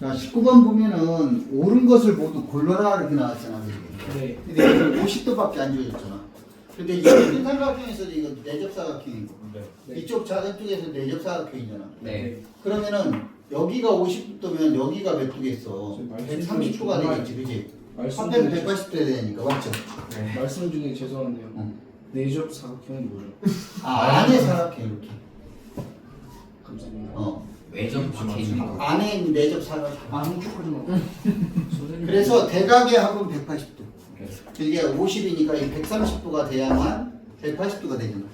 자, 19번 보면은 옳은 것을 모두 골라라 이렇게 나왔잖아. 네. 근데 여기 50도밖에 안 주어졌잖아. 근데 이거 큰 삼각형에서도 이거 내접사각형이고 네. 이쪽 작은 쪽에서 내접사각형이잖아. 네. 그러면은 여기가 50도면 여기가 몇 도겠어? 지금 말씀 130도가 정말- 되겠지, 그지? 말씀 합해면 중에 180도 되니까 맞죠? 말씀 중에 죄송한데요. 응. 내접 사각형이 뭐죠? 아, 안에 사각형 이렇게. 감사합니다. 어. 거. 안에 있는 내접 사각형. 아 훔쳐하지 마. 선생님. 그래서 대각의 합은 180도. 이게 50이니까 이 130도가 돼야만 180도가 되잖아.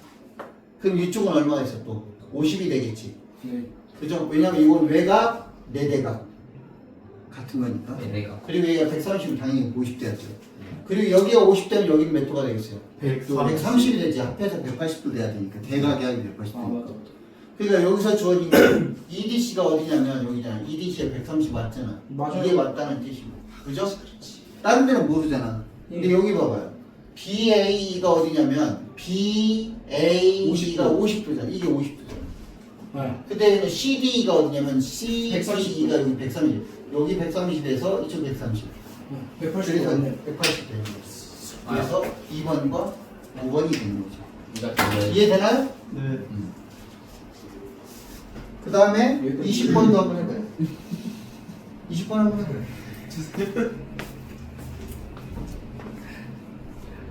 그럼 이쪽은 얼마가 있어 또? 50이 되겠지. 네. 그죠? 왜냐면 이건 외곽, 내대각 같은 거니까. 네. 그리고 여기가 130은 당연히 50대였죠. 그리고 여기가 50대면 여기는 몇 도가 되겠어요? 100도. 130이 되지. 합해서 180도 돼야 되니까. 대각의 합이 180도. 그러니까 여기서 주어진 게 EDC가 어디냐면 여기잖아. EDC에 130 맞잖아. 맞아요. 이게 맞다는 뜻이고. 그죠? 다른 데는 모르잖아. 근데 예. 여기 봐봐요. BA가 어디냐면 BA가 50도 잖아. 이게 50도잖아. 네. 근데 CD가 어디냐면 CD가 130. 여기 130. 여기 130이 돼서 이쪽 130. 180 그래서 맞네. 180 되는 거죠. 그래서 2번과 5번이 되는 거죠. 이해되나요? 네. 그 다음에 여기까지. 20번도 한번 해봐요. 20번 한번 해봐요.